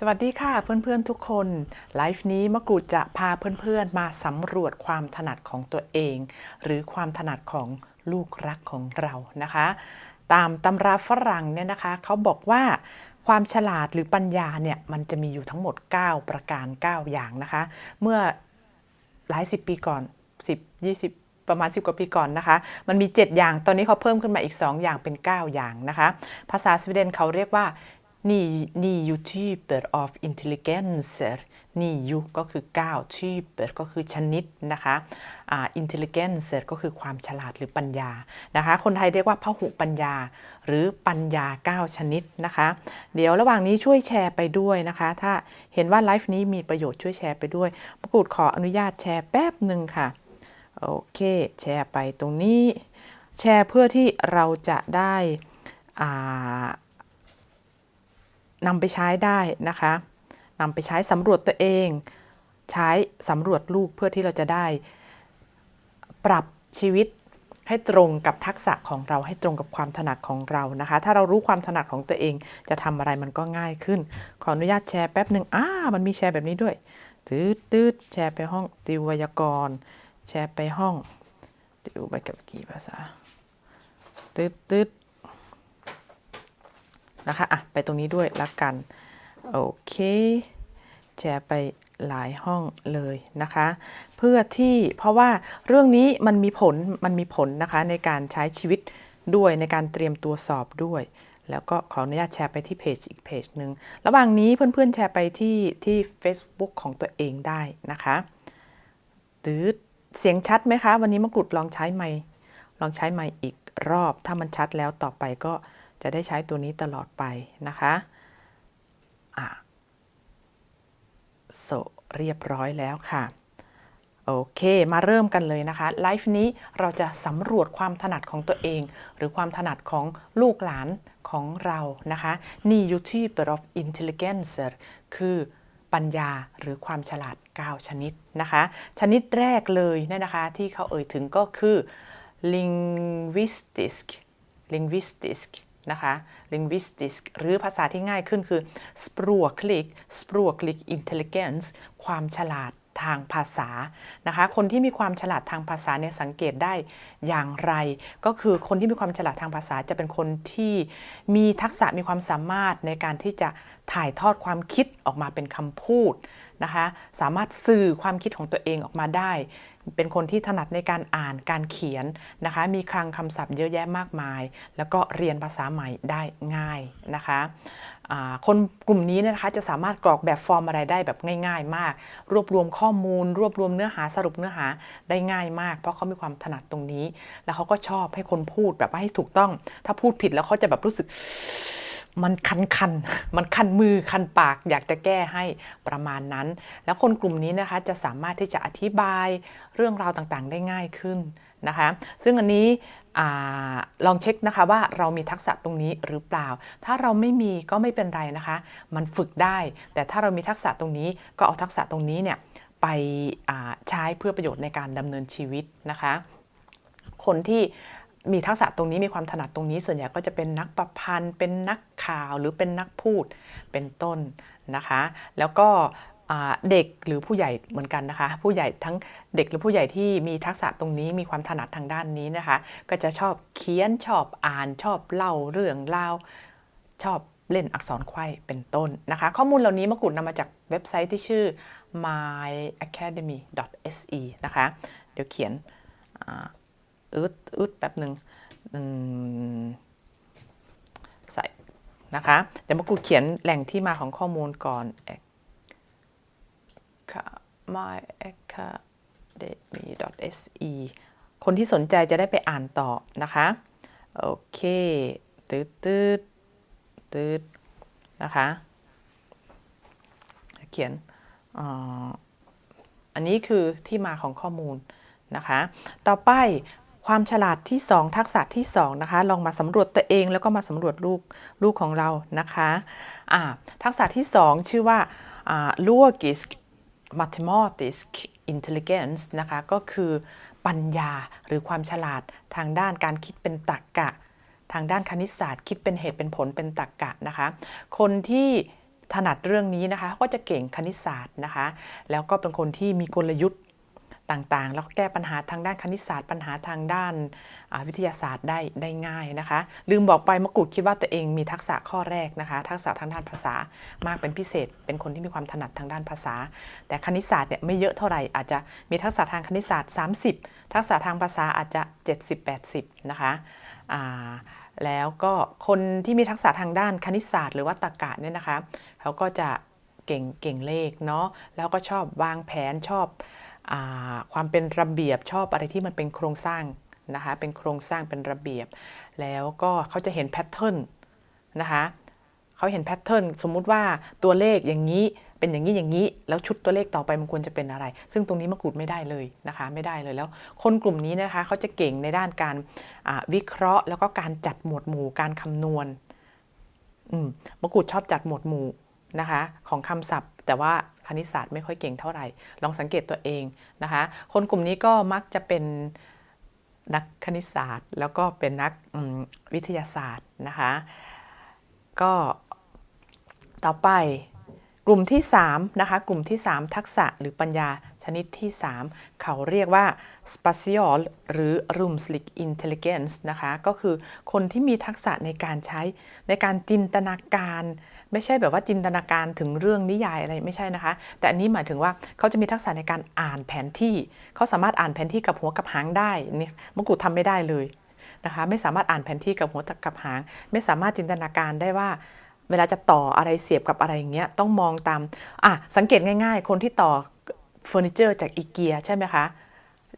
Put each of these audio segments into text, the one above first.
สวัสดีค่ะเพื่อนๆทุกคนไลฟ์นี้มะกรูดจะพาเพื่อนๆมาสำรวจความถนัดของตัวเอง หรือความถนัดของลูกรักของเรานะคะ ตามตำราฝรั่งเนี่ยนะคะเขาบอกว่าความฉลาดหรือปัญญาเนี่ยมันจะมีอยู่ทั้งหมด 9 ประการ 9 อย่างนะคะ เมื่อหลายสิบปีก่อน 10 20ประมาณ 10 กว่าปีก่อนนะคะ มันมี 7 อย่าง ตอนนี้เขาเพิ่มขึ้นมาอีก 2 อย่างเป็น 9 อย่างนะคะ ภาษาสวีเดนเขาเรียกว่า nio typer of intelligenser นิก็คือ9 typer ก็คือชนิดนะคะอ่า intelligenser ก็คือความฉลาดหรือปัญญานะคะ คนไทยเรียกว่าพหุปัญญา หรือปัญญา 9 ชนิดนะคะ เดี๋ยวระหว่างนี้ช่วยแชร์ไปด้วยนะคะ ถ้าเห็นว่าไลฟ์นี้มีประโยชน์ช่วยแชร์ไปด้วยประกูดขออนุญาตแชร์แป๊บหนึ่งค่ะ โอเค แชร์ไปตรงนี้ แชร์เพื่อที่เราจะได้อ่า นำไปใช้ได้นะคะนำไปใช้สำรวจตัวเอง ใช้สำรวจลูกเพื่อที่เราจะได้ ปรับชีวิตให้ตรงกับทักษะของเราให้ตรงกับความถนัดของเรานะคะ ถ้าเรารู้ความถนัดของตัวเองจะทำอะไรมันก็ง่ายขึ้น ขออนุญาตแชร์แป๊บหนึ่งอ่ามันมีแชร์แบบนี้ด้วยตืดตืดแชร์ไปห้องติววยากรณ์แชร์ไปห้องติวไปกับกี่ภาษาตืดตืด นะคะอะไปตรงนี้ด้วยละกัน โอเค แชร์ไปหลายห้องเลยนะคะ เพื่อที่เพราะว่าเรื่องนี้มันมีผลมันมีผลนะคะในการใช้ชีวิตด้วยในการเตรียมตัวสอบด้วย แล้วก็ขออนุญาตแชร์ไปที่เพจอีกเพจหนึ่งระหว่างนี้เพื่อนๆแชร์ไปที่ที่ Facebook ของตัวเองได้นะคะตืดเสียงชัดไหมคะ วันนี้มะกรูดลองใช้ไมค์ลองใช้ไมค์อีกรอบ ถ้ามันชัดแล้วต่อไปก็ จะได้ใช้ตัวนี้ตลอดไปนะคะอะโซเรียบร้อยแล้วค่ะ โอเค มาเริ่มกันเลยนะคะ ไลฟ์นี้เราจะสำรวจความถนัดของตัวเอง หรือความถนัดของลูกหลานของเรานะคะนี่ typer of intelligence คือปัญญาหรือความฉลาด 9 ชนิดนะคะ ชนิดแรกเลยเนี่ยนะคะที่เขาเอ่ยถึงก็คือ linguistic linguistic นะคะ linguistic หรือภาษาที่ง่ายขึ้นคือ språklig språklig intelligens ความฉลาดทางภาษานะคะ คนที่มีความฉลาดทางภาษาเนี่ยสังเกตได้อย่างไร ก็คือคนที่มีความฉลาดทางภาษาจะเป็นคนที่มีทักษะมีความสามารถในการที่จะถ่ายทอดความคิดออกมาเป็นคำพูดนะคะ สามารถสื่อความคิดของตัวเองออกมาได้ เป็นคนที่ถนัดในการอ่านการเขียนนะคะ มีคลังคำศัพท์เยอะแยะมากมาย แล้วก็เรียนภาษาใหม่ได้ง่ายนะคะคนกลุ่มนี้นะคะจะสามารถกรอกแบบฟอร์มอะไรได้แบบง่าย ๆ มาก รวบรวมข้อมูล รวบรวมเนื้อหาสรุปเนื้อหาได้ง่ายมาก เพราะเขามีความถนัดตรงนี้ แล้วเขาก็ชอบให้คนพูดแบบว่าให้ถูกต้อง ถ้าพูดผิดแล้วเขาจะแบบรู้สึก มันคันคัน มันคันมือคันปากอยากจะแก้ให้ประมาณนั้น แล้วคนกลุ่มนี้นะคะจะสามารถที่จะอธิบายเรื่องราวต่างๆ ได้ง่ายขึ้นนะคะ ซึ่งอันนี้อลองเช็คนะคะว่าเรามีทักษะตรงนี้หรือเปล่า ถ้าเราไม่มีก็ไม่เป็นไรนะคะ มันฝึกได้ แต่ถ้าเรามีทักษะตรงนี้ก็เอาทักษะตรงนี้เนี่ยไปใช้เพื่อประโยชน์ในการดำเนินชีวิตนะคะ คนที่ มีทักษะตรงนี้มีความถนัดตรงนี้ ส่วนใหญ่ก็จะเป็นนักประพันธ์เป็นนักข่าวหรือเป็นนักพูดเป็นต้นนะคะ แล้วก็เด็กหรือผู้ใหญ่เหมือนกันนะคะ ผู้ใหญ่ทั้งเด็กหรือผู้ใหญ่ที่มีทักษะตรงนี้มีความถนัดทางด้านนี้นะคะ ก็จะชอบเขียนชอบอ่านชอบเล่าเรื่องเล่าชอบเล่นอักษรไขว้เป็นต้นนะคะ ข้อมูลเหล่านี้มกุฎนำมาจากเว็บไซต์ที่ชื่อ myacademy.se นะคะ เดี๋ยวเขียน อึดอึดแป๊บหนึ่งใส่นะคะเดี๋ยวมากุฎเขียนแหล่งที่มาของข้อมูลก่อน myacademy.se คนที่สนใจจะได้ไปอ่านต่อนะคะ โอเคตืดตืดตืดนะคะ เขียนออันนี้คือที่มาของข้อมูลนะคะ ต่อไป ความฉลาดที่ 2 ทักษะที่2นะคะลองมาสำรวจตัวเองแล้วก็มาสำรวจลูกลูกของเรานะคะะทักษะที่ 2 ชื่อว่า logisk mathematisk intelligence นะคะก็คือปัญญาหรือความฉลาดทางด้านการคิดเป็นตรรกกะ ทางด้านคณิตศาสตร์ คิดเป็นเหตุเป็นผลเป็นตรรกกะนะคะ คนที่ถนัดเรื่องนี้นะคะก็จะเก่งคณิตศาสตร์นะคะ แล้วก็เป็นคนที่มีกลยุทธ์ ต่างๆ แล้วก็แก้ปัญหาทางด้านคณิตศาสตร์ ปัญหาทางด้านาวิทยาศาสตร์ได้ได้ง่ายนะคะ ลืมบอกไปมะกรูดคิดว่าตัวเองมีทักษะข้อแรกนะคะ ทักษะทางด้านภาษามากเป็นพิเศษ เป็นคนที่มีความถนัดทางด้านภาษา แต่คณิตศาสตร์เนี่ยไม่เยอะเท่าไหร่อาจจะมีทักษะทางคณิตศาสตร์ 30 ทักษะทางภาษาอาจจะ 70-80 นะคะแล้วก็คนที่มีทักษะทางด้านคณิตศาสตร์ หรือว่าตรรกะเนี่ยนะคะเขาก็จะเก่งเก่งเลขเนาะแล้วก็ชอบวางแผนชอบ ความเป็นระเบียบชอบอะไรที่มันเป็นโครงสร้างนะคะเป็นโครงสร้างเป็นระเบียบ แล้วก็เขาจะเห็นแพทเทิร์นนะคะเขาเห็นแพทเทิร์นสมมุติว่าตัวเลขอย่างนี้เป็นอย่างนี้อย่างนี้ แล้วชุดตัวเลขต่อไปมันควรจะเป็นอะไร ซึ่งตรงนี้มะกรูดไม่ได้เลยนะคะ ไม่ได้เลยแล้ว คนกลุ่มนี้นะคะเขาจะเก่งในด้านการวิเคราะห์ แล้วก็การจัดหมวดหมู่การคำนวณอืมมะกรูดชอบจัดหมวดหมู่นะคะ ของคำศัพท์ แต่ว่า คณิตศาสตร์ไม่ค่อยเก่งเท่าไหร่ ลองสังเกตตัวเองนะคะ คนกลุ่มนี้ก็มักจะเป็นนักคณิตศาสตร์ แล้วก็เป็นนักวิทยาศาสตร์นะคะ ก็ต่อไปกลุ่มที่3นะคะกลุ่มที่ 3 ทักษะหรือปัญญาชนิดที่ 3 เขาเรียกว่า spatial หรือ rumslig intelligence นะคะก็คือคนที่มีทักษะในการใช้ในการจินตนาการ ไม่ใช่แบบว่าจินตนาการถึงเรื่องนิยายอะไรไม่ใช่นะคะ แต่อันนี้หมายถึงว่าเขาจะมีทักษะในการอ่านแผนที่ เขาสามารถอ่านแผนที่กับหัวกับหางได้เนี่ยมกรูดทำไม่ได้เลยนะคะไม่สามารถอ่านแผนที่กับหัวกับหาง ไม่สามารถจินตนาการได้ว่าเวลาจะต่ออะไรเสียบกับอะไรอย่างเงี้ยต้องมองตามอะสังเกตง่าย ๆ คนที่ต่อเฟอร์นิเจอร์จากอีเกียใช่ไหมคะ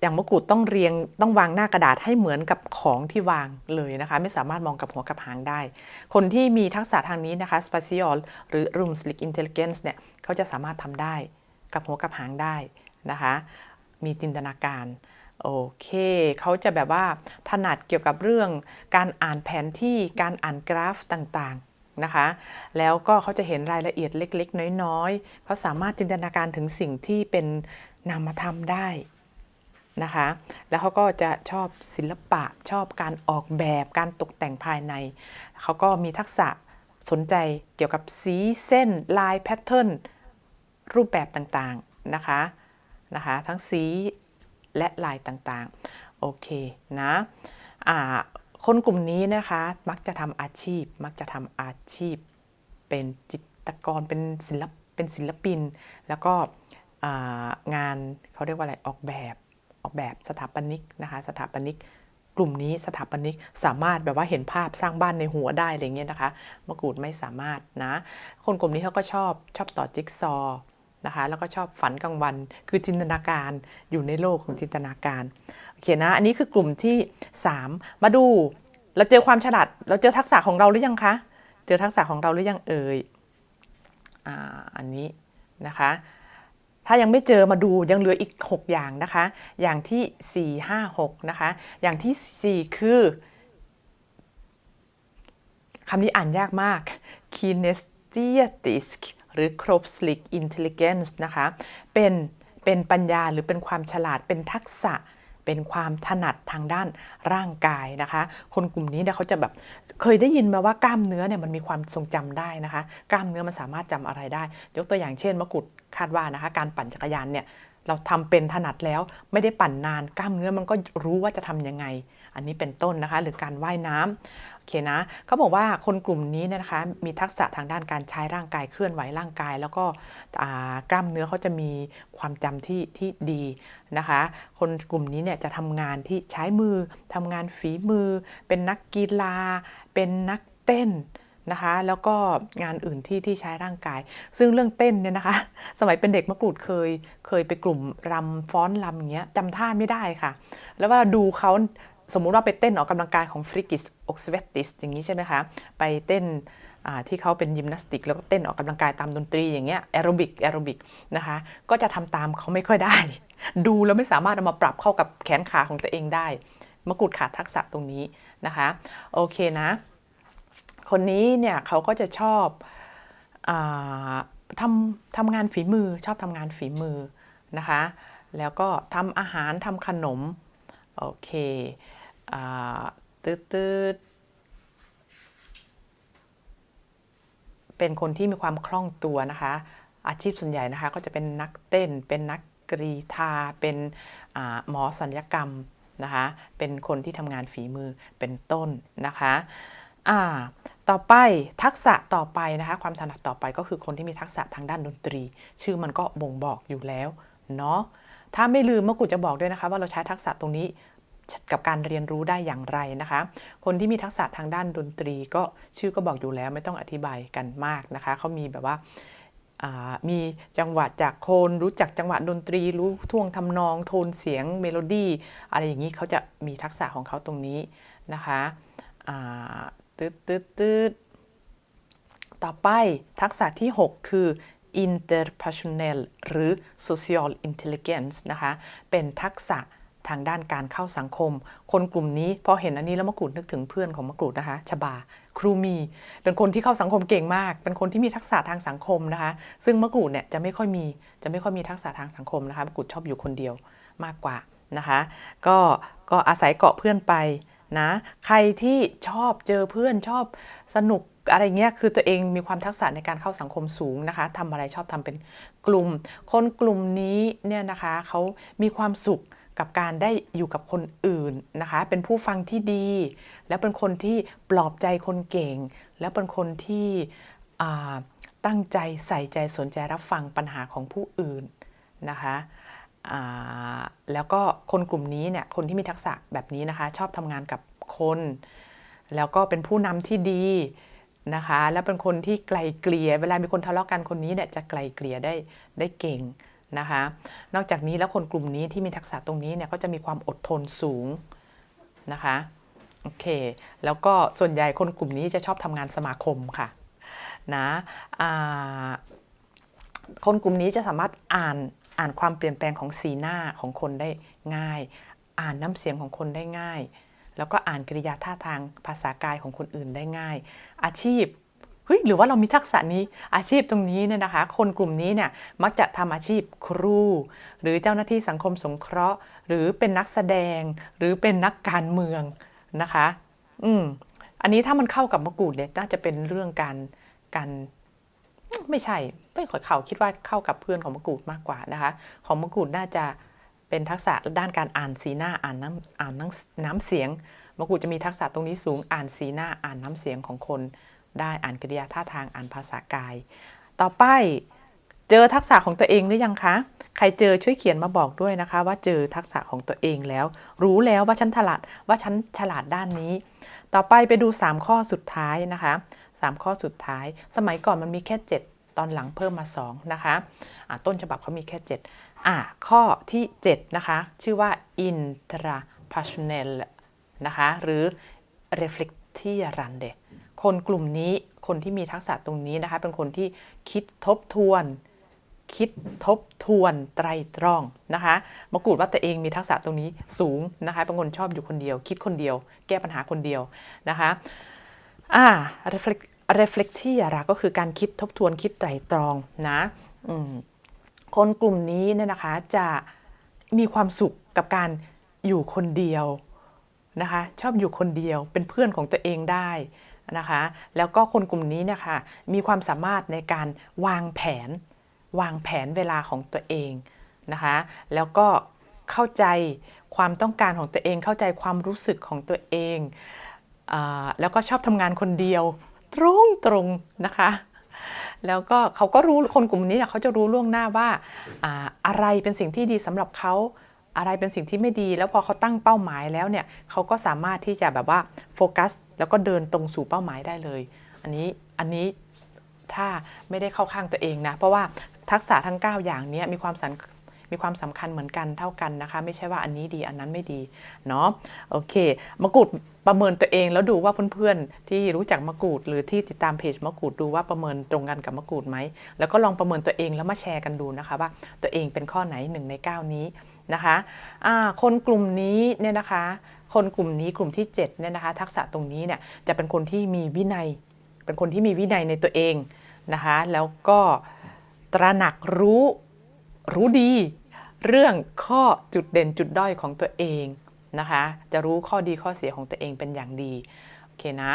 อย่างมะกรูดต้องเรียงต้องวางหน้ากระดาษให้เหมือนกับของที่วางเลยนะคะ ไม่สามารถมองกับหัวกับหางได้ คนที่มีทักษะทางนี้นะคะ spatial หรือ rumslig intelligence เนี่ยเขาจะสามารถทำได้กับหัวกับหางได้นะคะ มีจินตนาการโอเค เขาจะแบบว่าถนัดเกี่ยวกับเรื่องการอ่านแผนที่การอ่านกราฟต่างๆนะคะ แล้วก็เขาจะเห็นรายละเอียดเล็ก ๆ น้อย ๆ เขาสามารถจินตนาการถึงสิ่งที่เป็นนามธรรมได้ นะคะ แล้วเขาก็จะชอบศิลปะชอบการออกแบบการตกแต่งภายใน เขาก็มีทักษะสนใจเกี่ยวกับสีเส้นลายแพทเทิร์นรูปแบบต่างๆนะคะนะคะทั้งสีและลายต่างๆ โอเคนะอ่าคนกลุ่มนี้นะคะมักจะทำอาชีพ มักจะทำอาชีพ เป็นจิตรกรเป็นศิลปเป็นศิลปิน แล้วก็งานเขาเรียกว่าอะไรออกแบบ ออกแบบสถาปนิกนะคะสถาปนิกกลุ่มนี้สถาปนิกสามารถแบบว่าเห็นภาพสร้างบ้านในหัวได้อะไรเงี้ยนะคะมะกรูดไม่สามารถนะ คนกลุ่มนี้เขาก็ชอบชอบต่อจิ๊กซอว์นะคะแล้วก็ชอบฝันกลางวันคือจินตนาการอยู่ในโลกของจินตนาการโอเคนะอันนี้คือกลุ่มที่ 3 มาดูเราเจอความฉลาดเราเจอทักษะของเราหรือยังคะเจอทักษะของเราหรือยังเอ่ยอ่าอันนี้นะคะ ถ้ายังไม่เจอมาดูยังเหลืออีก 6 อย่างนะคะ อย่างที่ 4 5 6 นะคะ อย่างทีสี่ 4 คือคำนี้อ่านยากมาก kinesthetic หรือ c r o p s l i c intelligence นะคะ เป็น เป็นปัญญาหรือเป็นความฉลาด เป็นทักษะ เป็นความถนัดทางด้านร่างกายนะคะ คนกลุ่มนี้เนี่ยเขาจะแบบเคยได้ยินมาว่ากล้ามเนื้อเนี่ยมันมีความทรงจำได้นะคะ กล้ามเนื้อมันสามารถจำอะไรได้ ยกตัวอย่างเช่นมะกรูดคาดว่านะคะ การปั่นจักรยานเนี่ยเราทำเป็นถนัดแล้วไม่ได้ปั่นนาน กล้ามเนื้อมันก็รู้ว่าจะทำยังไง อันนี้เป็นต้นนะคะ หรือการว่ายน้ำโอเคนะเขาบอกว่าคนกลุ่มนี้นะคะมีทักษะทางด้านการใช้ร่างกายเคลื่อนไหวร่างกาย แล้วก็กล้ามเนื้อเขาจะมีความจำที่ที่ดีนะคะ คนกลุ่มนี้เนี่ยจะทำงานที่ใช้มือทำงานฝีมือ เป็นนักกีฬา เป็นนักเต้นนะคะแล้วก็งานอื่นที่ที่ใช้ร่างกาย ซึ่งเรื่องเต้นเนี่ยนะคะ สมัยเป็นเด็กมะกรูดเคยเคยไปกลุ่มรำฟ้อนรำอย่างเงี้ยจำท่าไม่ได้ค่ะ แล้ววลาดูเขา สมมุติว่าไปเต้นออกกำลังกายของฟริกิสอกสเวตติสอย่างนี้ใช่ไหมคะ ไปเต้นที่เขาเป็นยิมนาสติก แล้วก็เต้นออกกำลังกายตามดนตรีอย่างเงี้ยแอโรบิกแอโรบิกนะคะ ก็จะทำตามเขาไม่ค่อยได้ ดูแล้วไม่สามารถเอามาปรับเข้ากับแขนขาของตัวเองได้ มะกรูดขาดทักษะตรงนี้นะคะ โอเคนะ คนนี้เนี่ยเขาก็จะชอบอทำทำงานฝีมือชอบทำงานฝีมือนะคะ แล้วก็ทำอาหารทำขนม โอเค ตืดตืดเป็นคนที่มีความคล่องตัวนะคะ อาชีพส่วนใหญ่นะคะ ก็จะเป็นนักเต้น เป็นนักกรีธาเป็นหมอศัลยกรรมนะคะ เป็นคนที่ทำงานฝีมือเป็นต้นนะคะอ่าต่อไปทักษะต่อไปนะคะ ความถนัดต่อไปก็คือคนที่มีทักษะทางด้านดนตรี ชื่อมันก็บ่งบอกอยู่แล้วเนาะถ้าไม่ลืมเมะกุฎจะบอกด้วยนะคะ ว่าเราใช้ทักษะตรงนี้ กับการเรียนรู้ได้อย่างไรนะคะ คนที่มีทักษะทางด้านดนตรีก็ชื่อก็บอกอยู่แล้วไม่ต้องอธิบายกันมากนะคะเขามีแบบว่าามีจังหวะจากโคนรู้จักจังหวะดนตรี รู้ท่วงทำนอง โทนเสียงเมโลดี้อะไรอย่างนี้เขาจะมีทักษะของเขาตรงนี้นะคะตืดตืดตืดต่อไปทักษะที่ 6 คือ interpersonal หรือ social intelligence นะคะ เป็นทักษะ ทางด้านการเข้าสังคม คนกลุ่มนี้พอเห็นอันนี้แล้วมะกรูดนึกถึงเพื่อนของมะกรูดนะคะชบา ครูมี เป็นคนที่เข้าสังคมเก่งมาก เป็นคนที่มีทักษะทางสังคมนะคะ ซึ่งมะกรูดเนี่ยจะไม่ค่อยมีจะไม่ค่อยมีทักษะทางสังคมนะคะมะกรูดชอบอยู่คนเดียวมากกว่านะคะ ก็ก็อาศัยเกาะเพื่อนไปนะใครที่ชอบเจอเพื่อนชอบสนุกอะไรเงี้ยคือตัวเองมีความทักษะในการเข้าสังคมสูงนะคะทำอะไรชอบทำเป็นกลุ่ม คนกลุ่มนี้เนี่ยนะคะเขามีความสุข กับการได้อยู่กับคนอื่นนะคะ เป็นผู้ฟังที่ดี แล้วเป็นคนที่ปลอบใจคนเก่ง แล้วเป็นคนที่ตั้งใจใส่ใจสนใจรับฟังปัญหาของผู้อื่นนะคะแล้วก็คนกลุ่มนี้เนี่ยคนที่มีทักษะแบบนี้นะคะ ชอบทำงานกับคน แล้วก็เป็นผู้นำที่ดีนะคะ แล้วเป็นคนที่ไกลเกลี่ยเวลามีคนทะเลาะกันคนนี้เนี่ยจะไกลเกลี่ยได้ได้เก่ง นะคะ นอกจากนี้แล้วคนกลุ่มนี้ที่มีทักษะตรงนี้เนี่ยก็จะมีความอดทนสูงนะคะโอเค แล้วก็ส่วนใหญ่คนกลุ่มนี้จะชอบทำงานสมาคมค่ะนะคนกลุ่มนี้จะสามารถอ่านอ่านความเปลี่ยนแปลงของสีหน้าของคนได้ง่าย อ่านน้ำเสียงของคนได้ง่าย แล้วก็อ่านกริยาท่าทางภาษากายของคนอื่นได้ง่าย อาชีพ ฮ้ยหรือว่าเรามีทักษะนี้อาชีพตรงนี้เนี่ยนะคะ คนกลุ่มนี้เนี่ยมักจะทำอาชีพครู หรือเจ้าหน้าที่สังคมสงเคราะห์ หรือเป็นนักแสดง หรือเป็นนักการเมืองนะคะ อืมอันนี้ถ้ามันเข้ากับมะกรูดเนี่ยน่าจะเป็นเรื่องการการไม่ใช่ไม่ค่อยเขาคิดว่าเข้ากับเพื่อนของมะกรูดมากกว่านะคะ ของมะกรูดน่าจะเป็นทักษะด้านการอ่านสีหน้าอ่านน้ำอ่านน้ำน้ำเสียงมะกรูดจะมีทักษะตรงนี้สูงอ่านสีหน้าอ่านน้ำเสียงของคน ได้อ่านกริยาท่าทางอ่านภาษากาย ต่อไปเจอทักษะของตัวเองหรือยังคะ ใครเจอช่วยเขียนมาบอกด้วยนะคะ ว่าเจอทักษะของตัวเองแล้ว รู้แล้วว่าฉันฉลาดว่าฉันฉลาดด้านนี้ ต่อไปไปดู 3 ข้อสุดท้ายนะคะ 3 ข้อสุดท้าย สมัยก่อนมันมีแค่ 7 ตอนหลังเพิ่มมา 2 นะคะะต้นฉบับเขามีแค่ 7 อะข้อที่ 7 นะคะ ชื่อว่า intrapersonal นะคะ หรือ reflectierande คนกลุ่มนี้คนที่มีทักษะตรงนี้นะคะ เป็นคนที่คิดทบทวน คิดทบทวนไตรตรองนะคะมะกูดว่าตัวเองมีทักษะตรงนี้สูงนะคะเป็นคนชอบอยู่คนเดียว คิดคนเดียว แก้ปัญหาคนเดียวนะคะอ่า reflect reflectire ก็คือการคิดทบทวนคิดไตรตรองนะคนกลุ่มนี้เนี่ยนะคะจะมีความสุขกับการอยู่คนเดียวนะคะ ชอบอยู่คนเดียวเป็นเพื่อนของตัวเองได้ นะคะ แล้วก็คนกลุ่มนี้เนี่ยค่ะมีความสามารถในการวางแผน วางแผนเวลาของตัวเองนะคะ แล้วก็เข้าใจความต้องการของตัวเอง เข้าใจความรู้สึกของตัวเองอแล้วก็ชอบทำงานคนเดียวตรงตรงนะคะ แล้วก็เขาก็รู้คนกลุ่มนี้เขาจะรู้ล่วงหน้าว่าอ่าอะไรเป็นสิ่งที่ดีสำหรับเขา อะไรเป็นสิ่งที่ไม่ดี แล้วพอเขาตั้งเป้าหมายแล้วเนี่ยเขาก็สามารถที่จะแบบว่าโฟกัสแล้วก็เดินตรงสู่เป้าหมายได้เลย อันนี้อันนี้ถ้าไม่ได้เข้าข้างตัวเองนะ เพราะว่าทักษะทั้ง 9 อย่างนี้มีความสำมีความสำคัญเหมือนกันเท่ากันนะคะ ไม่ใช่ว่าอันนี้ดีอันนั้นไม่ดีเนาะโอเคมะกรูดประเมินตัวเองแล้วดูว่าเพื่อนๆ ที่รู้จักมะกรูด หรือที่ติดตามเพจมะกรูดดูว่าประเมินตรงกันกับมะกรูดไหมแล้วก็ลองประเมินตัวเองแล้วมาแชร์กันดูนะคะว่าตัวเองเป็นข้อไหนหนึ่งใน 9 นี้ นะคะะคนกลุ่มนี้เนี่ยนะคะ คนกลุ่มนี้กลุ่มที่7เนี่ยนะคะ ทักษะตรงนี้เนี่ยจะเป็นคนที่มีวินัย เป็นคนที่มีวินัยในตัวเองนะคะ แล้วก็ตระหนักรู้รู้ดีเรื่องข้อจุดเด่นจุดด้อยของตัวเองนะคะ จะรู้ข้อดีข้อเสียของตัวเองเป็นอย่างดี โอเคนะ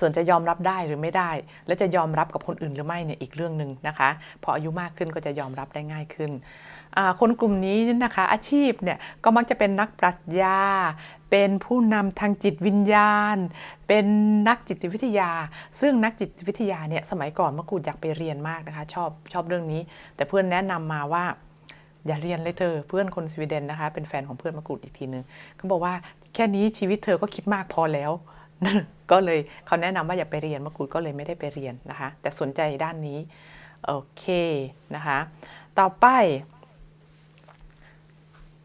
ส่วนจะยอมรับได้หรือไม่ได้ และจะยอมรับกับคนอื่นหรือไม่เนี่ยอีกเรื่องหนึ่งนะคะพออายุมากขึ้นก็จะยอมรับได้ง่ายขึ้น คนกลุ่มนี้นะคะอาชีพเนี่ยก็มักจะเป็นนักปรัชญา เป็นผู้นำทางจิตวิญญาณ เป็นนักจิตวิทยา ซึ่งนักจิตวิทยาเนี่ยสมัยก่อนมะกรูดอยากไปเรียนมากนะคะชอบชอบเรื่องนี้ แต่เพื่อนแนะนำมาว่าอย่าเรียนเลยเธอเพื่อนคนสวีเดนนะคะ เป็นแฟนของเพื่อนมะกรูดอีกทีนึงเขาบอกว่าแค่นี้ชีวิตเธอก็คิดมากพอแล้ว ก็เลยเขาแนะนำว่าอย่าไปเรียนมะกรูดก็เลยไม่ได้ไปเรียนนะคะ แต่สนใจด้านนี้ โอเคนะคะ ต่อไป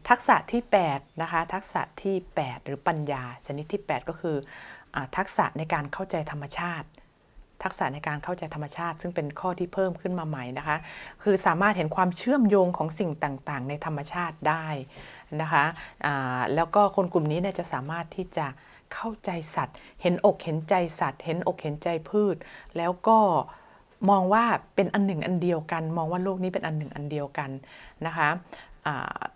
ทักษะที่8นะคะทักษะที่ 8 หรือปัญญา ชนิดที่ 8 ก็คืออทักษะในการเข้าใจธรรมชาติ ทักษะในการเข้าใจธรรมชาติ ซึ่งเป็นข้อที่เพิ่มขึ้นมาใหม่นะคะ คือสามารถเห็นความเชื่อมโยงของสิ่งต่างๆ ในธรรมชาติได้นะคะแล้วก็คนกลุ่มนี้เนี่ยจะสามารถที่จะ เข้าใจสัตว์ เห็นอกเห็นใจสัตว์ เห็นอกเห็นใจพืช แล้วก็มองว่าเป็นอันหนึ่งอันเดียวกัน มองว่าโลกนี้เป็นอันหนึ่งอันเดียวกันนะคะ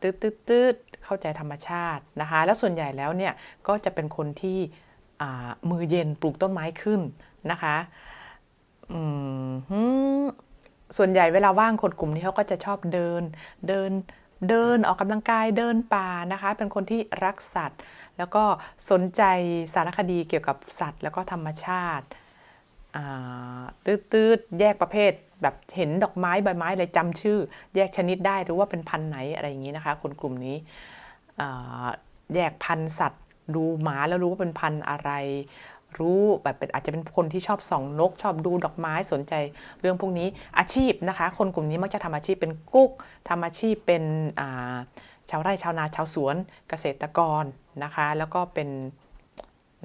ตืดตืดตืดเข้าใจธรรมชาตินะคะ แล้วส่วนใหญ่แล้วเนี่ยก็จะเป็นคนที่มือเย็นปลูกต้นไม้ขึ้นนะคะส่วนใหญ่เวลาว่างคนกลุ่มนี้เขาก็จะชอบเดินเดิน เดินออกกำลังกายเดินป่านะคะ เป็นคนที่รักสัตว์ แล้วก็สนใจสารคดีเกี่ยวกับสัตว์ แล้วก็ธรรมชาติตืดๆแยกประเภทแบบเห็นดอกไม้ใบไม้อะไรจำชื่อ แยกชนิดได้หรือว่าเป็นพันธุ์ไหนอะไรอย่างนี้นะคะ คนกลุ่มนี้แยกพันธุ์สัตว์ ดูหมาแล้วรู้ว่าเป็นพันธุ์อะไร รู้แบบเป็นอาจจะเป็นคนที่ชอบส่องนก ชอบดูดอกไม้สนใจเรื่องพวกนี้อาชีพนะคะ คนกลุ่มนี้มักจะทำอาชีพเป็นกุ๊กทำอาชีพเป็นาชาวไร่ชาวนาชาวสวนเกษตรกรนะคะ แล้วก็เป็น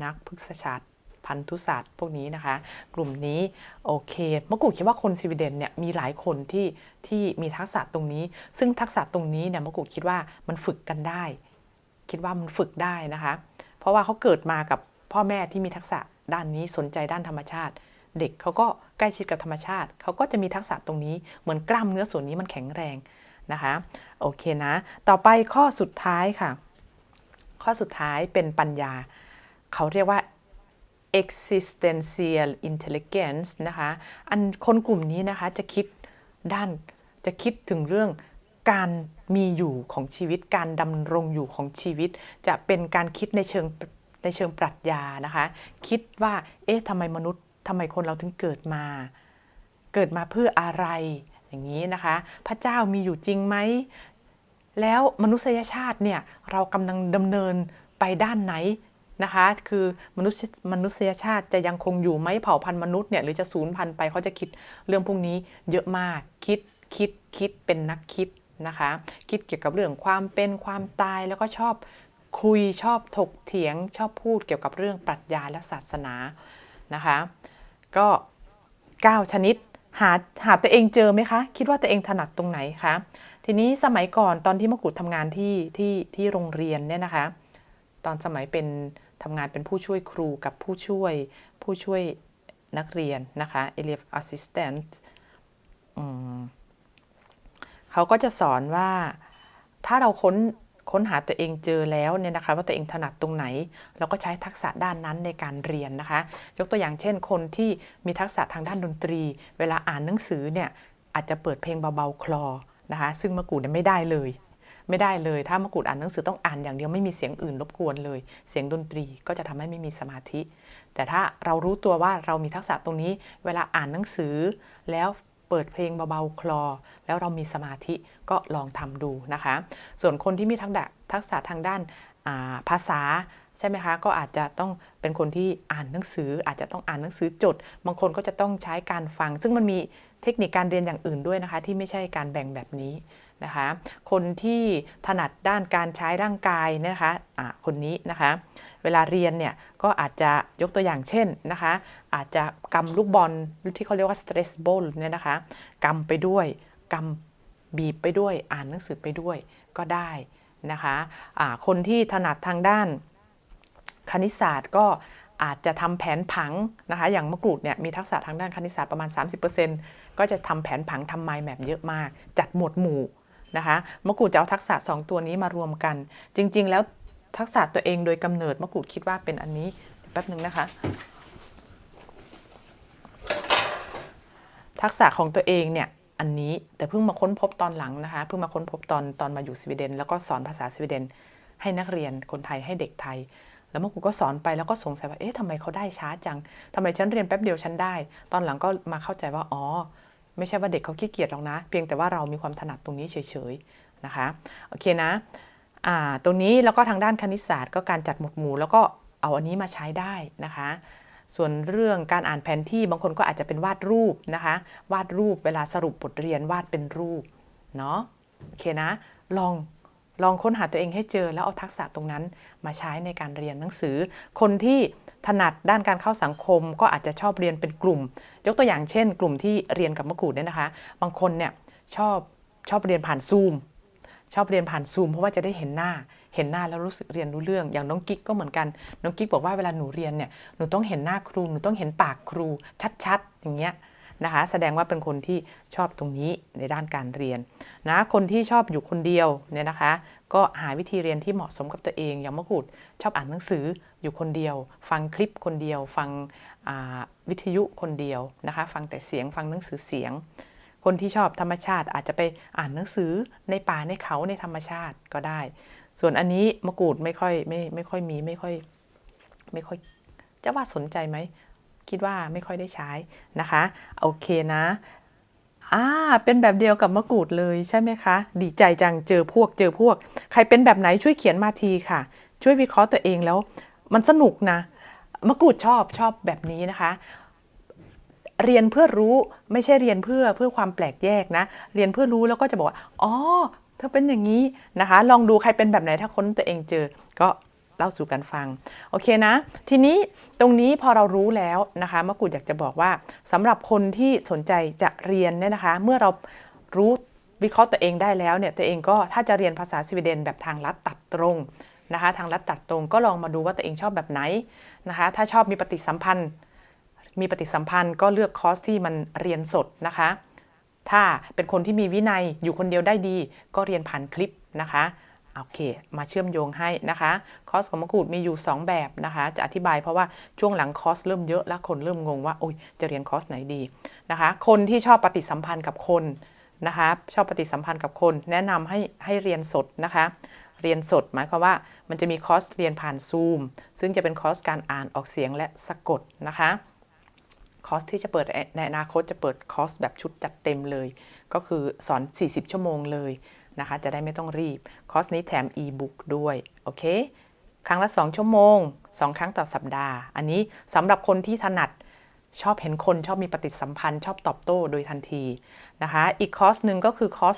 นักพฤกษศาสตร์พันธุศาสตร์พวกนี้นะคะ กลุ่มนี้โอเคเมื่อกูคิดว่าคนสวีเดนเนี่ยมีหลายคนที่ที่มีทักษะตรงนี้ ซึ่งทักษะตรงนี้เนี่ยเมื่อกูคิดว่ามันฝึกกันได้ คิดว่ามันฝึกได้นะคะ เพราะว่าเขาเกิดมากับ พ่อแม่ที่มีทักษะด้านนี้สนใจด้านธรรมชาติ เด็กเขาก็ใกล้ชิดกับธรรมชาติ เขาก็จะมีทักษะตรงนี้เหมือนกล้ามเนื้อส่วนนี้มันแข็งแรงนะคะโอเคนะ ต่อไปข้อสุดท้ายค่ะ ข้อสุดท้ายเป็นปัญญา เขาเรียกว่า existential intelligence นะคะ อันคนกลุ่มนี้นะคะจะคิดด้านจะคิดถึงเรื่องการมีอยู่ของชีวิตการดำรงอยู่ของชีวิต จะเป็นการคิดในเชิง ในเชิงปรัชญานะคะ คิดว่า เอ๊ะทำไมมนุษย์ทำไมคนเราถึงเกิดมา เกิดมาเพื่ออะไรอย่างนี้นะคะ พระเจ้ามีอยู่จริงไหม แล้วมนุษยชาติเนี่ยเรากำลังดำเนินไปด้านไหนนะคะ คือมนุษย์มนุษยชาติจะยังคงอยู่ไหมเผ่าพันธุ์มนุษย์เนี่ยหรือจะสูญพันธุ์ไปเขาจะคิดเรื่องพวกนี้เยอะมากคิดคิดคิดเป็นนักคิดนะคะ คิดเกี่ยวกับเรื่องความเป็นความตายแล้วก็ชอบ คุยชอบถกเถียงชอบพูดเกี่ยวกับเรื่องปรัชญาและศาสนานะคะ ก็ 9 ชนิดหาหาตัวเองเจอไหมคะ คิดว่าตัวเองถนัดตรงไหนคะทีนี้สมัยก่อนตอนที่มกรูดทำงานที่ที่ที่โรงเรียนเนี่ยนะคะ ตอนสมัยเป็นทำงานเป็นผู้ช่วยครูกับผู้ช่วยผู้ช่วยนักเรียนนะคะ e l e v assistant เขาก็จะสอนว่าถ้าเราค้น ค้นหาตัวเองเจอแล้วเนี่ยนะคะว่าตัวเองถนัดตรงไหน เราก็ใช้ทักษะด้านนั้นในการเรียนนะคะ ยกตัวอย่างเช่น คนที่มีทักษะทางด้านดนตรี เวลาอ่านหนังสือเนี่ยอาจจะเปิดเพลงเบาๆคลอนะคะซึ่งมะกรูดเนี่ยไม่ได้เลยไม่ได้เลย ถ้ามะกรูดอ่านหนังสือต้องอ่านอย่างเดียวไม่มีเสียงอื่นรบกวนเลย เสียงดนตรีก็จะทำให้ไม่มีสมาธิ แต่ถ้าเรารู้ตัวว่าเรามีทักษะตรงนี้ เวลาอ่านหนังสือ แล้ว เปิดเพลงเบาๆคลอ แล้วเรามีสมาธิก็ลองทำดูนะคะ ส่วนคนที่มีทักษะทักษะทางด้านาภาษาใช่ไหมคะก็อาจจะต้องเป็นคนที่อ่านหนังสือ อาจจะต้องอ่านหนังสือจด บางคนก็จะต้องใช้การฟัง ซึ่งมันมีเทคนิคการเรียนอย่างอื่นด้วยนะคะ ที่ไม่ใช่การแบ่งแบบนี้นะคะ คนที่ถนัดด้านการใช้ร่างกายนยนะคะะคนนี้นะคะ เวลาเรียนเนี่ยก็อาจจะยกตัวอย่างเช่นนะคะ อาจจะกำลูกบอลที่เขาเรียกว่า stress ball เนี่ยนะคะกำไปด้วยกำบีบไปด้วยอ่านหนังสือไปด้วยก็ได้นะคะะคนที่ถนัดทางด้านคณิตศาสตร์ก็อาจจะทำแผนผังนะคะ อย่างมะกรูดเนี่ยมีทักษะทางด้านคณิตศาสตร์ประมาณ 30%ก็จะทำแผนผังทำไมล์แมปเยอะมาก จัดหมวดหมู่นะคะมะกรูดจะเอาทักษะ 2 ตัวนี้มารวมกัน จริง ๆ แล้ว ทักษะตัวเองโดยกำเนิดมะกรูดคิดว่าเป็นอันนี้แป๊บหนึ่งนะคะ ทักษะของตัวเองเนี่ยอันนี้แต่เพิ่งมาค้นพบตอนหลังนะคะเพิ่งมาค้นพบตอนตอนมาอยู่สวีเดน แล้วก็สอนภาษาสวีเดน ให้นักเรียนคนไทยให้เด็กไทย แล้วเมื่อครูก็สอนไปแล้วก็สงสัยว่าเอ๊ะทำไมเขาได้ช้าจังทำไมฉันเรียนแป๊บเดียวฉันได้ ตอนหลังก็มาเข้าใจว่าอ๋อไม่ใช่ว่าเด็กเขาขี้เกียจหรอกนะ เพียงแต่ว่าเรามีความถนัดตรงนี้เฉยๆนะคะโอเคนะ ตรงนี้แล้วก็ทางด้านคณิตศาสตร์ก็การจัดหมวดหมู่ แล้วก็เอาอันนี้มาใช้ได้นะคะ ส่วนเรื่องการอ่านแผนที่บางคนก็อาจจะเป็นวาดรูปนะคะ วาดรูปเวลาสรุปบทเรียนวาดเป็นรูปเนาะโอเคนะ ลองลองค้นหาตัวเองให้เจอแล้วเอาทักษะตรงนั้นมาใช้ในการเรียนหนังสือ คนที่ถนัดด้านการเข้าสังคมก็อาจจะชอบเรียนเป็นกลุ่ม ยกตัวอย่างเช่น กลุ่มที่เรียนกับมะกรูดเนี่ยนะคะ บางคนเนี่ยชอบชอบเรียนผ่านซูม ชอบเรียนผ่านซูมเพราะว่าจะได้เห็นหน้า เห็นหน้าแล้วรู้สึกเรียนรู้เรื่อง อย่างน้องกิ๊กก็เหมือนกัน น้องกิ๊กบอกว่าเวลาหนูเรียนเนี่ย หนูต้องเห็นหน้าครู หนูต้องเห็นปากครูชัดๆ อย่างเงี้ยนะคะ แสดงว่าเป็นคนที่ชอบตรงนี้ในด้านการเรียนนะ คนที่ชอบอยู่คนเดียวเนี่ยนะคะ ก็หาวิธีเรียนที่เหมาะสมกับตัวเอง อย่างมะกรูดชอบอ่านหนังสืออยู่คนเดียว ฟังคลิปคนเดียว ฟังวิทยุคนเดียวนะคะ ฟังแต่เสียง ฟังหนังสือเสียง คนที่ชอบธรรมชาติอาจจะไปอ่านหนังสือในป่าในเขาในธรรมชาติก็ได้ ส่วนอันนี้มะกรูดไม่ค่อยไม่ไม่ค่อยมีไม่ค่อยไม่ค่อยจะว่าสนใจไหม คิดว่าไม่ค่อยได้ใช้นะคะ โอเคนะอ่าเป็นแบบเดียวกับมะกรูดเลยใช่ไหมคะ ดีใจจังเจอพวกเจอพวก ใครเป็นแบบไหนช่วยเขียนมาทีค่ะ ช่วยวิเคราะห์ตัวเองแล้ว มันสนุกนะมะกรูดชอบชอบแบบนี้นะคะ เรียนเพื่อรู้ไม่ใช่เรียนเพื่อเพื่อความแปลกแยกนะ เรียนเพื่อรู้แล้วก็จะบอกว่าอ๋อเธอเป็นอย่างนี้นะคะ ลองดูใครเป็นแบบไหนถ้าค้นตัวเองเจอ ก็เล่าสู่กันฟัง โอเคนะ ทีนี้ตรงนี้พอเรารู้แล้วนะคะมะกรูดอยากจะบอกว่าสำหรับคนที่สนใจจะเรียนเนี่ยนะคะ เมื่อเรารู้วิเคราะห์ตัวเองได้แล้วเนี่ยตัวเองก็ถ้าจะเรียนภาษาสวีเดนแบบทางลัดตัดตรงนะคะ ทางลัดตัดตรงก็ลองมาดูว่าตัวเองชอบแบบไหนนะคะ ถ้าชอบมีปฏิสัมพันธ์ มีปฏิสัมพันธ์ก็เลือกคอร์สที่มันเรียนสดนะคะ ถ้าเป็นคนที่มีวินัยอยู่คนเดียวได้ดี ก็เรียนผ่านคลิปนะคะโอเค มาเชื่อมโยงให้นะคะ คอร์สของมะกรูดมีอยู่ 2 แบบนะคะ จะอธิบายเพราะว่าช่วงหลังคอร์สเริ่มเยอะแล้วคนเริ่มงงว่าโอ้ยจะเรียนคอร์สไหนดีนะคะ คนที่ชอบปฏิสัมพันธ์กับคนนะคะ ชอบปฏิสัมพันธ์กับคน แนะนำให้ให้เรียนสดนะคะ เรียนสดหมายความว่ามันจะมีคอร์สเรียนผ่านซูมซึ่งจะเป็นคอร์สการอ่านออกเสียงและสะกดนะคะ คอร์สที่จะเปิดในอนาคตจะเปิดคอร์สแบบชุดจัดเต็มเลย ก็คือสอน 40 ชั่วโมงเลยนะคะ จะได้ไม่ต้องรีบ คอร์สนี้แถม e-book ด้วย โอเค ครั้งละ 2 ชั่วโมง 2 ครั้งต่อสัปดาห์ อันนี้สำหรับคนที่ถนัดชอบเห็นคนชอบมีปฏิสัมพันธ์ ชอบตอบโต้โดยทันทีนะคะ อีกคอร์สหนึ่งก็คือคอร์ส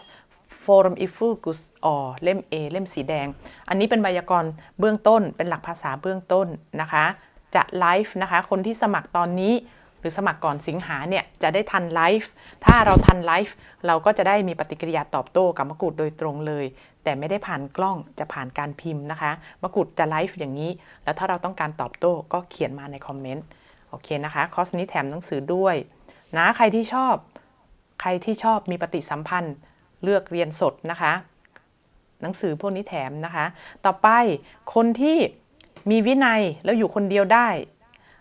Forum i f u g u s อเล่ม A เล่มสีแดง อันนี้เป็นไวยากรณ์เบื้องต้น เป็นหลักภาษาเบื้องต้นนะคะ จะไลฟ์นะคะ คนที่สมัครตอนนี้ หรือสมัครก่อนสิงหาเนี่ยจะได้ทันไลฟ์ถ้าเราทันไลฟ์เราก็จะได้มีปฏิกิริยาตอบโต้กับมะกรูดโดยตรงเลย แต่ไม่ได้ผ่านกล้องจะผ่านการพิมพ์นะคะมะกรูดจะไลฟ์อย่างนี้ แล้วถ้าเราต้องการตอบโต้ก็เขียนมาในคอมเมนต์โอเคนะคะคอสนี้แถมหนังสือด้วยนะใครที่ชอบ ใครที่ชอบมีปฏิสัมพันธ์เลือกเรียนสดนะคะ หนังสือพวกนี้แถมนะคะ ต่อไปคนที่มีวินัยแล้วอยู่คนเดียวได้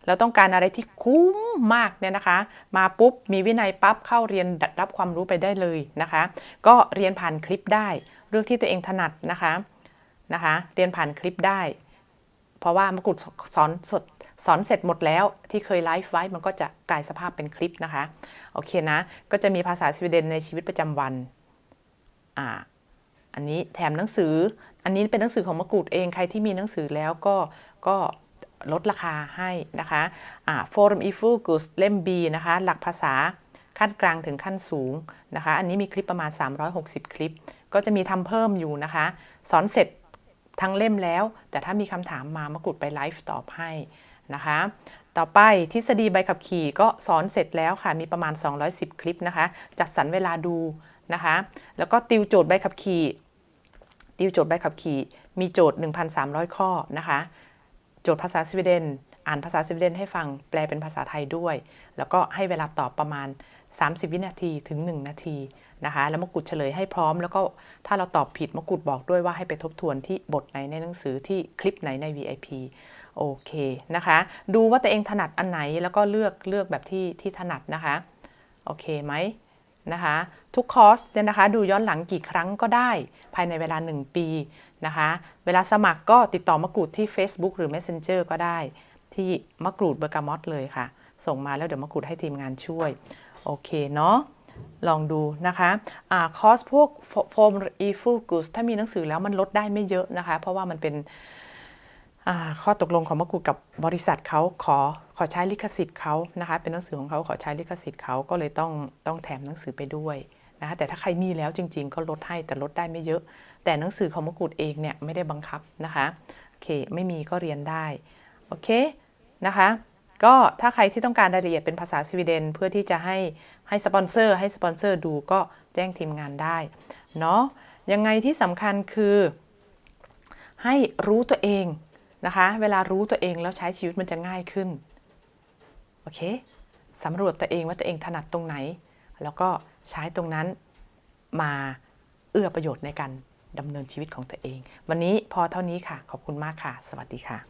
เราต้องการอะไรที่คุ้มมากเนี่ยนะคะ มาปุ๊บมีวินัยปั๊บเข้าเรียนรับความรู้ไปได้เลยนะคะ ก็เรียนผ่านคลิปได้ เรื่องที่ตัวเองถนัดนะคะนะคะ เรียนผ่านคลิปได้ เพราะว่ามกรูดสอนสดสอนเสร็จหมดแล้วที่เคยไลฟ์ไว้มันก็จะกลายสภาพเป็นคลิปนะคะโอเคนะ ก็จะมีภาษาสวีเดนในชีวิตประจำวันอ่าอันนี้แถมหนังสือ อันนี้เป็นหนังสือของมะกรูดเองใครที่มีหนังสือแล้วก็ก็ ลดราคาให้นะคะ Forum i f u g u s เล่ม B นะคะ หลักภาษาขั้นกลางถึงขั้นสูงนะคะ อันนี้มีคลิปประมาณ 360 คลิป ก็จะมีทำเพิ่มอยู่นะคะ สอนเสร็จทั้งเล่มแล้ว แต่ถ้ามีคำถามมามะกรูดไปไลฟ์ตอบให้นะคะ ต่อไปทฤษฎีใบขับขี่ก็สอนเสร็จแล้วค่ะ มีประมาณ 210 คลิปนะคะ จัดสรรเวลาดูนะคะ แล้วก็ติวโจทย์ใบขับขี่ ติวโจทย์ใบขับขี่ มีโจทย์ 1,300 ข้อนะคะ โจทย์ภาษาสวีเดน อ่านภาษาสวีเดนให้ฟังแปลเป็นภาษาไทยด้วย แล้วก็ให้เวลาตอบประมาณ 30 วินาทีถึง 1 นาทีนะคะ แล้วมกุฎเฉลยให้พร้อม แล้วก็ถ้าเราตอบผิดมกุฎบอกด้วยว่าให้ไปทบทวนที่บทไหนในหนังสือที่คลิปไหนใน VIP โอเคนะคะ ดูว่าตัวเองถนัดอันไหนแล้วก็เลือกเลือกแบบที่ที่ถนัดนะคะ โอเคไหมนะคะ ทุกคอร์สเนี่ยนะคะ ดูย้อนหลังกี่ครั้งก็ได้ ภายในเวลา 1 ปี นะคะ เวลาสมัครก็ติดต่อมะกรูดที่ Facebook หรือ Messenger ก็ได้ ที่มะกรูดเบอร์กามอตเลยค่ะ ส่งมาแล้วเดี๋ยวมะกรูดให้ทีมงานช่วย โอเคเนาะลองดูนะคะอ่าคอสพวกโฟมอีฟูกุสถ้ามีหนังสือแล้วมันลดได้ไม่เยอะนะคะ เพราะว่ามันเป็นข้อตกลงของมะกรูดกับบริษัทเขาขอขอใช้ลิขสิทธิ์เขานะคะ เป็นหนังสือของเขาขอใช้ลิขสิทธิ์เขาก็เลยต้องต้องแถมหนังสือไปด้วยนะคะแต่ถ้าใครมีแล้วจริง ๆ ก็ลดให้แต่ลดได้ไม่เยอะ แต่หนังสือของมกรูดเองเนี่ยไม่ได้บังคับนะคะโอเคไม่มีก็เรียนได้โอเคนะคะก็ถ้าใครที่ต้องการรายละเอียดเป็นภาษาสวีเดนเพื่อที่จะให้ให้สปอนเซอร์ให้สปอนเซอร์ดูก็แจ้งทีมงานได้เนาะยังไงที่สำคัญคือ ให้รู้ตัวเองนะคะ เวลารู้ตัวเองแล้วใช้ชีวิตมันจะง่ายขึ้นโอเคสำรวจตัวเองว่าตัวเองถนัดตรงไหน แล้วก็ใช้ตรงนั้นมาเอื้อประโยชน์ในการ ดำเนินชีวิตของตัวเอง วันนี้พอเท่านี้ค่ะ ขอบคุณมากค่ะ สวัสดีค่ะ